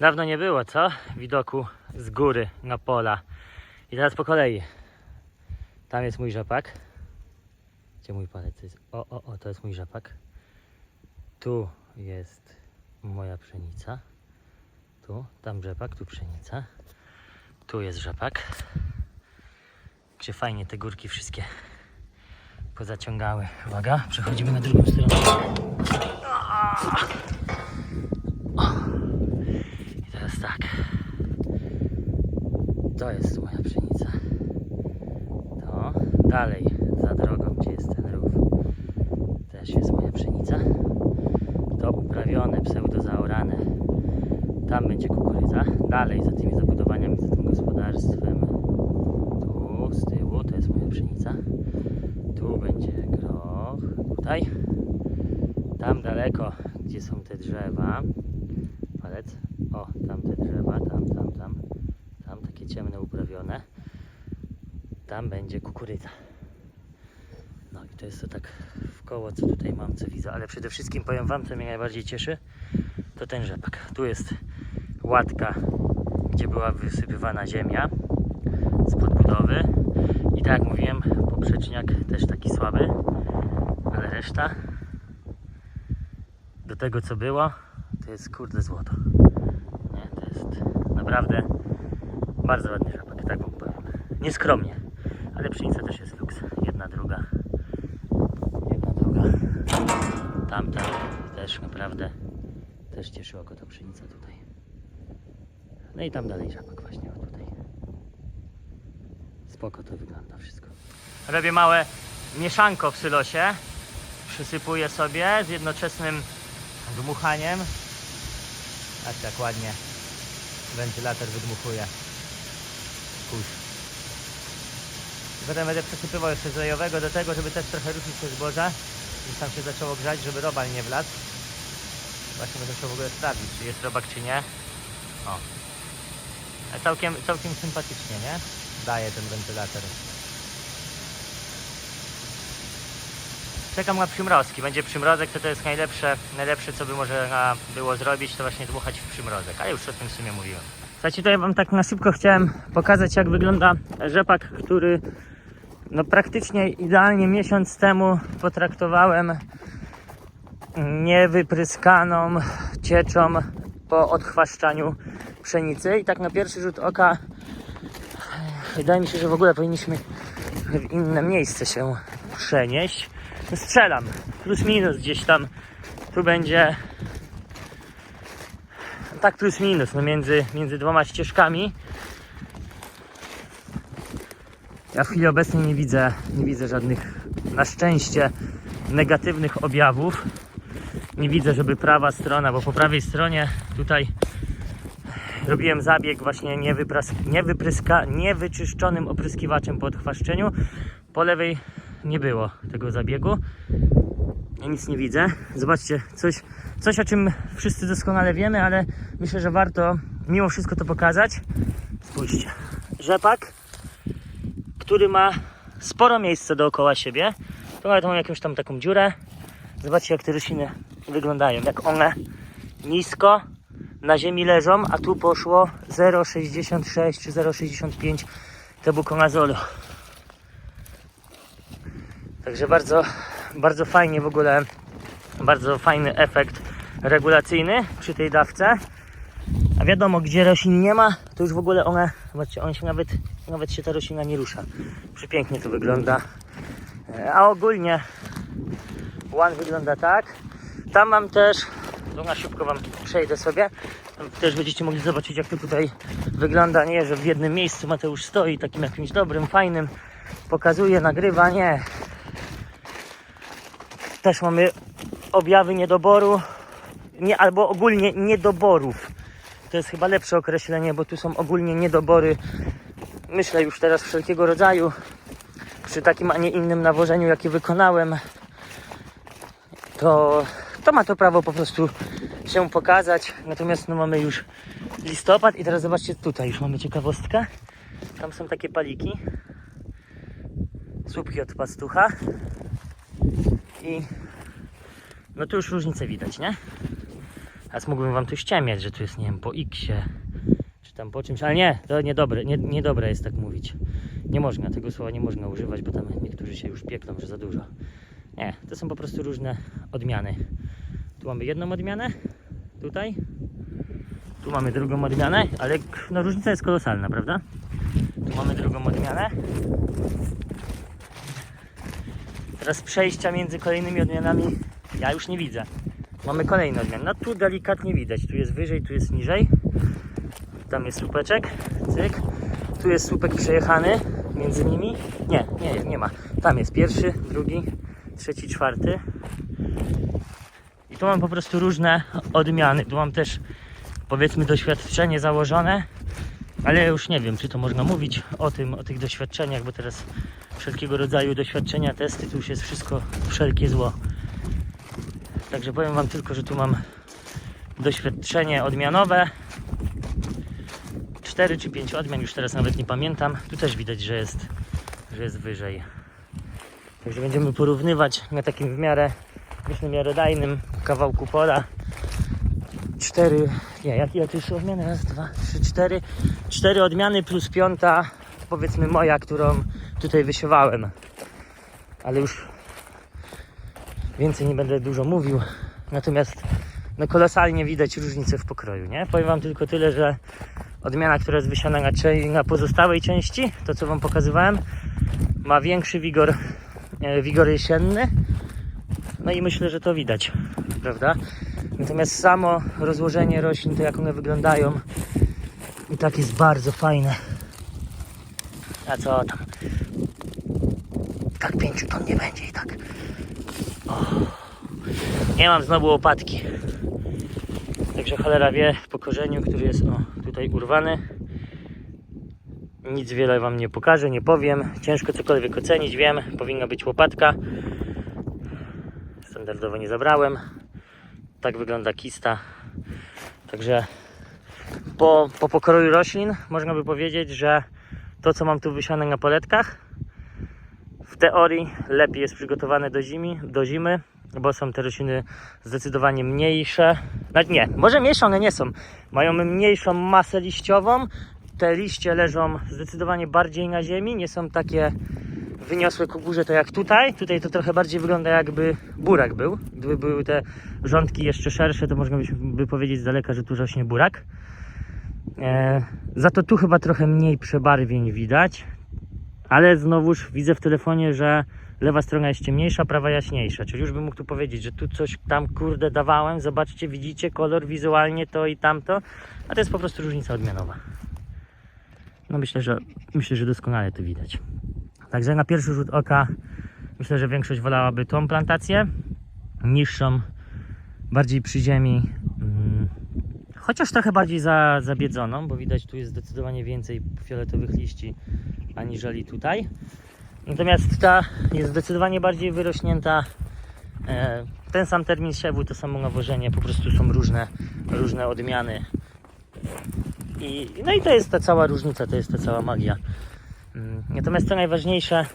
Dawno nie było, co? Widoku z góry na pola. I teraz po kolei. Tam jest mój rzepak. Gdzie mój palec jest? O, o, o, to jest mój rzepak. Tu jest moja pszenica. Tu, tam rzepak, tu pszenica. Tu jest rzepak. Gdzie fajnie te górki wszystkie pozaciągały. Uwaga, przechodzimy na drugą stronę. I teraz tak. To jest moja pszenica. To dalej za drogą, gdzie jest ten rów, też jest moja pszenica. To uprawione, pseudo zaorane. Tam będzie kukurydza. Dalej za tymi zabudowaniami, za tym gospodarstwem. Tu z tyłu to jest moja pszenica. Tu będzie groch. Tutaj. Tam daleko, gdzie są te drzewa. Palec. O, tam te drzewa, tam, tam, tam. Tam takie ciemne uprawione. Tam będzie kukurydza. No i to jest to tak w koło, co tutaj mam, co widzę. Ale przede wszystkim powiem Wam, co mnie najbardziej cieszy, to ten rzepak. Tu jest łatka, gdzie była wysypywana ziemia z podbudowy. I tak jak mówiłem, poprzeczniak też taki słaby, ale reszta do tego co było, to jest kurde złoto. Nie? To jest naprawdę bardzo ładny rzepak, tak wam powiem. Nieskromnie, ale pszenica też jest luks. Jedna, druga. Tamta też naprawdę też cieszy oko ta pszenica tutaj. No i tam dalej rzepak właśnie o tutaj. Spoko to wygląda wszystko. Robię małe mieszanko w sylosie. Przysypuję sobie z jednoczesnym dmuchaniem. Tak, tak ładnie wentylator wydmuchuje. Kurz. Potem będę przesypywał jeszcze zlejowego do tego, żeby też trochę ruszyć te zboże. Już tam się zaczęło grzać, żeby robal nie wlazł. Właśnie będę chciał w ogóle sprawdzić, czy jest robak, czy nie. O. A całkiem, całkiem sympatycznie, nie? Daje ten wentylator. Czekam na przymrozki. Będzie przymrozek, to to jest najlepsze, najlepsze co by można było zrobić, to właśnie dmuchać w przymrozek. A już o tym w sumie mówiłem. Słuchajcie, tutaj wam tak na szybko chciałem pokazać, jak wygląda rzepak, który no praktycznie idealnie miesiąc temu potraktowałem niewypryskaną cieczą po odchwaszczaniu pszenicy. I tak na pierwszy rzut oka wydaje mi się, że w ogóle powinniśmy w inne miejsce się przenieść. No Strzelam, plus minus gdzieś tam. Tu będzie tak plus minus, no między, między dwoma ścieżkami. Ja w chwili obecnej nie widzę, nie widzę żadnych, na szczęście, negatywnych objawów. Nie widzę, żeby prawa strona, bo po prawej stronie tutaj robiłem zabieg właśnie niewypras, niewypryska, niewyczyszczonym opryskiwaczem po odchwaszczeniu. Po lewej nie było tego zabiegu. Ja nic nie widzę. Zobaczcie, coś, coś o czym wszyscy doskonale wiemy, ale myślę, że warto mimo wszystko to pokazać. Spójrzcie. Rzepak, który ma sporo miejsca dookoła siebie. Tu nawet mam jakąś tam taką dziurę. Zobaczcie, jak te rośliny wyglądają. Jak one nisko na ziemi leżą, a tu poszło 0,66 czy 0,65 tebukonazolu. Także bardzo, bardzo fajnie w ogóle, bardzo fajny efekt regulacyjny przy tej dawce. A wiadomo, gdzie roślin nie ma, to już w ogóle one, zobaczcie, on się nawet, nawet się ta roślina nie rusza. Przepięknie to wygląda. E, A ogólnie one wygląda tak. Tam mam też, tu na szybko wam przejdę sobie, też będziecie mogli zobaczyć jak to tutaj wygląda. Nie, że w jednym miejscu Mateusz stoi, takim jakimś dobrym, fajnym, pokazuje, nagrywa, nie. Też mamy objawy niedoboru, nie, albo ogólnie niedoborów. To jest chyba lepsze określenie, bo tu są ogólnie niedobory, myślę już teraz wszelkiego rodzaju. Przy takim, a nie innym nawożeniu, jakie wykonałem, to, to ma to prawo po prostu się pokazać. Natomiast no, mamy już listopad i teraz zobaczcie tutaj, już mamy ciekawostkę. Tam są takie paliki, słupki od pastucha i no tu już różnicę widać, nie? Teraz mógłbym wam tu ściemiać, że tu jest, nie wiem, po X-ie, czy tam po czymś, ale nie, to niedobre, nie, niedobre jest tak mówić. Nie można, tego słowa nie można używać, bo tam niektórzy się już piekną, że za dużo. Nie, to są po prostu różne odmiany. Tu mamy jedną odmianę, tutaj. Tu mamy drugą odmianę, ale no, różnica jest kolosalna, prawda? Tu mamy drugą odmianę. Teraz przejścia między kolejnymi odmianami ja już nie widzę. Mamy kolejne odmiany. No tu delikatnie widać. Tu jest wyżej, tu jest niżej. Tam jest słupeczek. Cyk. Tu jest słupek przejechany między nimi. Nie, nie, nie ma. Tam jest pierwszy, drugi, trzeci, czwarty. I tu mam po prostu różne odmiany. Tu mam też powiedzmy doświadczenie założone, ale już nie wiem, czy to można mówić o tym, o tych doświadczeniach, bo teraz wszelkiego rodzaju doświadczenia, testy, tu już jest wszystko wszelkie zło. Także powiem Wam tylko, że tu mam doświadczenie odmianowe. 4 czy 5 odmian, już teraz nawet nie pamiętam. Tu też widać, że jest, że jest wyżej. Także będziemy porównywać na takim w miarę, myślę, miarodajnym kawałku pola. Cztery, nie, jakie to już odmiany? Raz, dwa, trzy, cztery. Cztery odmiany plus piąta, powiedzmy moja, którą tutaj wysiewałem. Ale już więcej nie będę dużo mówił. Natomiast no kolosalnie widać różnicę w pokroju, nie? Powiem Wam tylko tyle, że odmiana, która jest wysiana na, na pozostałej części, to co Wam pokazywałem, ma większy wigor, e, wigor jesienny. No i myślę, że to widać, prawda? Natomiast samo rozłożenie roślin, to jak one wyglądają, i tak jest bardzo fajne. A co tam? Tak pięciu ton nie będzie i tak. Nie mam znowu łopatki. Także cholera wie po korzeniu, który jest o, tutaj urwany. Nic wiele wam nie pokażę, nie powiem. Ciężko cokolwiek ocenić, wiem. Powinna być łopatka. Standardowo nie zabrałem. Tak wygląda kista. Także po, po pokroju roślin można by powiedzieć, że to co mam tu wysiane na poletkach w teorii lepiej jest przygotowane do zimy, do zimy bo są te rośliny zdecydowanie mniejsze. Nawet nie, może mniejsze one nie są. Mają mniejszą masę liściową. Te liście leżą zdecydowanie bardziej na ziemi, nie są takie wyniosłe ku górze, to jak tutaj. Tutaj to trochę bardziej wygląda jakby burak był. Gdyby były te rządki jeszcze szersze, to można by powiedzieć z daleka, że tu rośnie burak. E, za to tu chyba trochę mniej przebarwień widać, ale znowuż widzę w telefonie, że lewa strona jest ciemniejsza, prawa jaśniejsza. Czyli już bym mógł tu powiedzieć, że tu coś tam kurde dawałem. Zobaczcie, widzicie kolor wizualnie to i tamto. A to jest po prostu różnica odmianowa. No myślę, że myślę, że doskonale to widać. Także na pierwszy rzut oka myślę, że większość wolałaby tą plantację. Niższą, bardziej przy ziemi. Mm, Chociaż trochę bardziej za, zabiedzoną, bo widać tu jest zdecydowanie więcej fioletowych liści aniżeli tutaj. Natomiast ta jest zdecydowanie bardziej wyrośnięta. E, Ten sam termin siewu, to samo nawożenie, po prostu są różne, różne odmiany. I, no i to jest ta cała różnica, to jest ta cała magia. Mm, Natomiast co najważniejsze,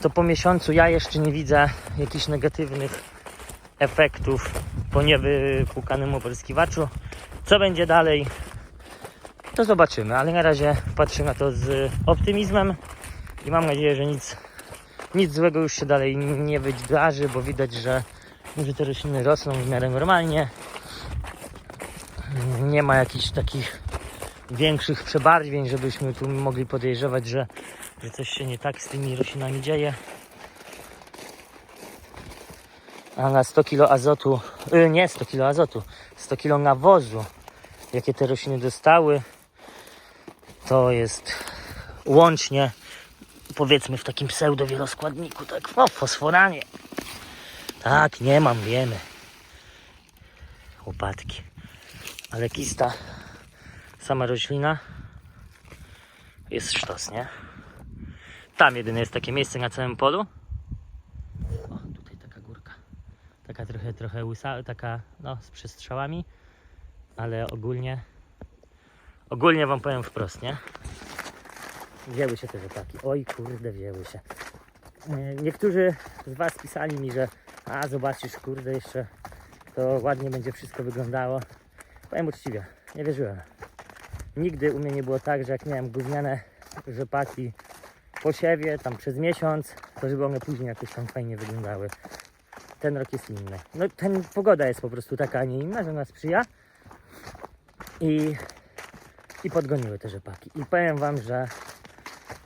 to po miesiącu ja jeszcze nie widzę jakichś negatywnych efektów po niewypłukanym opryskiwaczu. Co będzie dalej, to zobaczymy, ale na razie patrzę na to z optymizmem i mam nadzieję, że nic, nic złego już się dalej nie wydarzy, bo widać, że, że te rośliny rosną w miarę normalnie. Nie ma jakichś takich większych przebarwień, żebyśmy tu mogli podejrzewać, że, że coś się nie tak z tymi roślinami dzieje. A na 100 kg azotu, y, nie 100 kg azotu, 100 kg nawozu, jakie te rośliny dostały, to jest łącznie powiedzmy w takim pseudo wieloskładniku, tak, no fosforanie. Tak, nie mam, wiemy. Łopatki. Ale kista, sama roślina jest sztos, nie? Tam jedyne jest takie miejsce na całym polu. O, tutaj taka górka. Taka trochę, trochę łysa, taka, no, z przestrzałami. Ale ogólnie, ogólnie wam powiem wprost, nie? Wzięły się te rzepaki. Oj kurde, wzięły się. E, Niektórzy z Was pisali mi, że a zobaczysz, kurde, jeszcze to ładnie będzie wszystko wyglądało. Powiem uczciwie, nie wierzyłem. Nigdy u mnie nie było tak, że jak miałem gówniane rzepaki po siewie, tam przez miesiąc, to żeby one później jakoś tam fajnie wyglądały. Ten rok jest inny. No ten pogoda jest po prostu taka, a nie inna, że nas sprzyja. I, i podgoniły te rzepaki. I powiem wam, że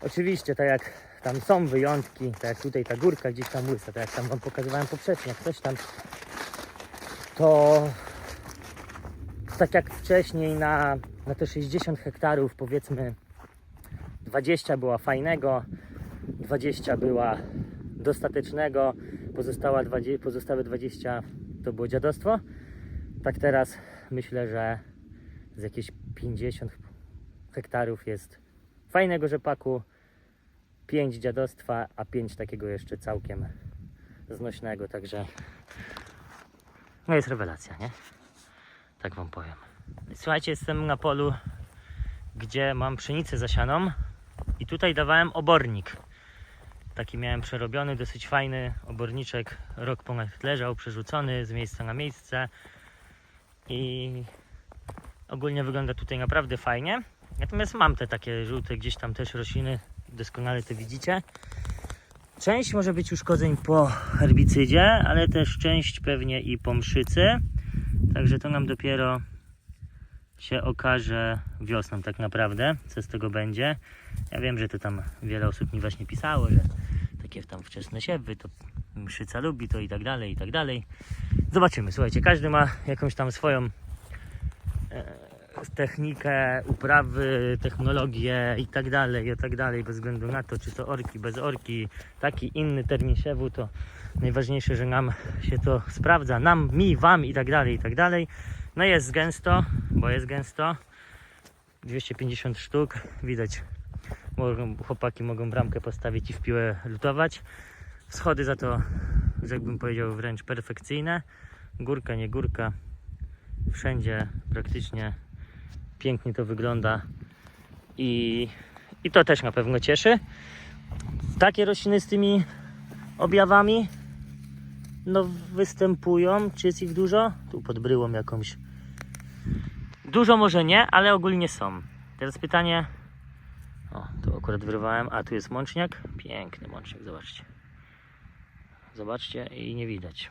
oczywiście tak jak tam są wyjątki, tak jak tutaj ta górka gdzieś tam łysa, tak jak tam wam pokazywałem poprzednio, coś tam, to tak jak wcześniej na, na te 60 hektarów powiedzmy 20 była fajnego, 20 była dostatecznego, pozostała 20, pozostałe 20 to było dziadostwo. Tak teraz myślę, że z jakieś 50 hektarów jest fajnego rzepaku, 5 dziadostwa, a 5 takiego jeszcze całkiem znośnego, także no jest rewelacja, nie? Tak wam powiem. Słuchajcie, jestem na polu, gdzie mam pszenicę zasianą i tutaj dawałem obornik. Taki miałem przerobiony, dosyć fajny oborniczek, rok ponad leżał, przerzucony z miejsca na miejsce i ogólnie wygląda tutaj naprawdę fajnie. Natomiast mam te takie żółte gdzieś tam też rośliny, doskonale to widzicie. Część może być uszkodzeń po herbicydzie, ale też część pewnie i po mszycy. Także to nam dopiero się okaże wiosną tak naprawdę, co z tego będzie. Ja wiem, że to tam wiele osób mi właśnie pisało, że takie tam wczesne siewy, to mszyca lubi to i tak dalej, i tak dalej. Zobaczymy, słuchajcie, każdy ma jakąś tam swoją e, technikę uprawy, technologię i tak dalej, i tak dalej, bez względu na to, czy to orki, bez orki, taki inny termin siewu, to najważniejsze, że nam się to sprawdza, nam, mi, wam i tak dalej, i tak dalej. No jest gęsto, bo jest gęsto, 250 sztuk, widać, mogą, chłopaki mogą bramkę postawić i w piłę lutować. Schody za to, jakbym powiedział, wręcz perfekcyjne. Górka, nie górka, wszędzie praktycznie pięknie to wygląda i, i to też na pewno cieszy. Takie rośliny z tymi objawami no występują. Czy jest ich dużo? Tu pod bryłą jakąś. Dużo może nie, ale ogólnie są. Teraz pytanie. O, tu akurat wyrwałem. A tu jest mączniak. Piękny mączniak, zobaczcie. Zobaczcie i nie widać.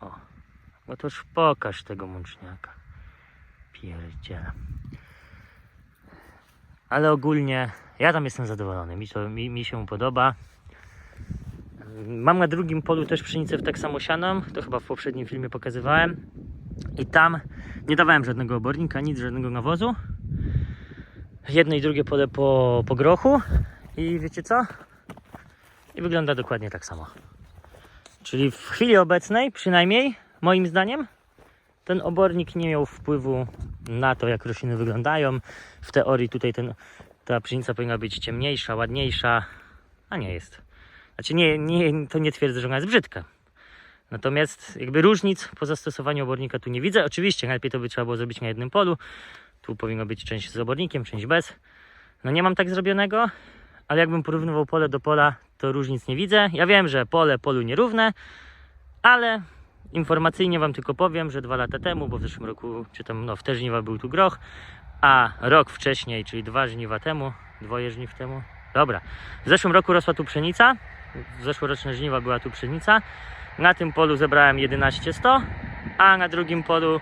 O, no to już pokaż tego mączniaka. Ale ogólnie ja tam jestem zadowolony. Mi, to, mi, mi się podoba. Mam na drugim polu też pszenicę w tak samo sianą. To chyba w poprzednim filmie pokazywałem. I tam nie dawałem żadnego obornika, nic, żadnego nawozu. Jedno i drugie pole po, po grochu. I wiecie co? I wygląda dokładnie tak samo. Czyli w chwili obecnej, przynajmniej moim zdaniem, ten obornik nie miał wpływu na to, jak rośliny wyglądają. W teorii tutaj ten, ta pszenica powinna być ciemniejsza, ładniejsza, a nie jest. Znaczy nie, nie, to nie twierdzę, że ona jest brzydka. Natomiast jakby różnic po zastosowaniu obornika tu nie widzę. Oczywiście najlepiej to by trzeba było zrobić na jednym polu. Tu powinno być część z obornikiem, część bez. No nie mam tak zrobionego, ale jakbym porównywał pole do pola, to różnic nie widzę. Ja wiem, że pole polu nierówne, ale informacyjnie Wam tylko powiem, że dwa lata temu, bo w zeszłym roku, czy tam no, w te żniwa był tu groch, a rok wcześniej, czyli dwa żniwa temu, dwoje żniw temu, dobra, w zeszłym roku rosła tu pszenica, w zeszłoroczne żniwa była tu pszenica, na tym polu zebrałem 11100, a na drugim polu,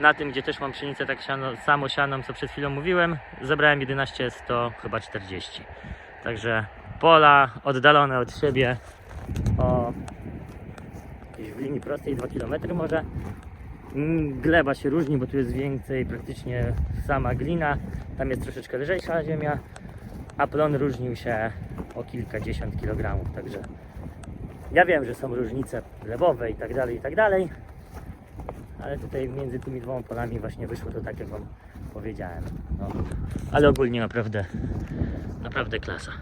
na tym, gdzie też mam pszenicę tak siano, samo sianą, co przed chwilą mówiłem, zebrałem 11100, chyba 40. Także pola oddalone od siebie. O jakieś w linii prostej 2 km może. Mm, Gleba się różni, bo tu jest więcej praktycznie sama glina, tam jest troszeczkę lżejsza ziemia, a plon różnił się o kilkadziesiąt kilogramów, także ja wiem, że są różnice glebowe i tak dalej, i tak dalej, ale tutaj między tymi dwoma polami właśnie wyszło to tak, jak Wam powiedziałem. No. Ale ogólnie naprawdę, naprawdę klasa.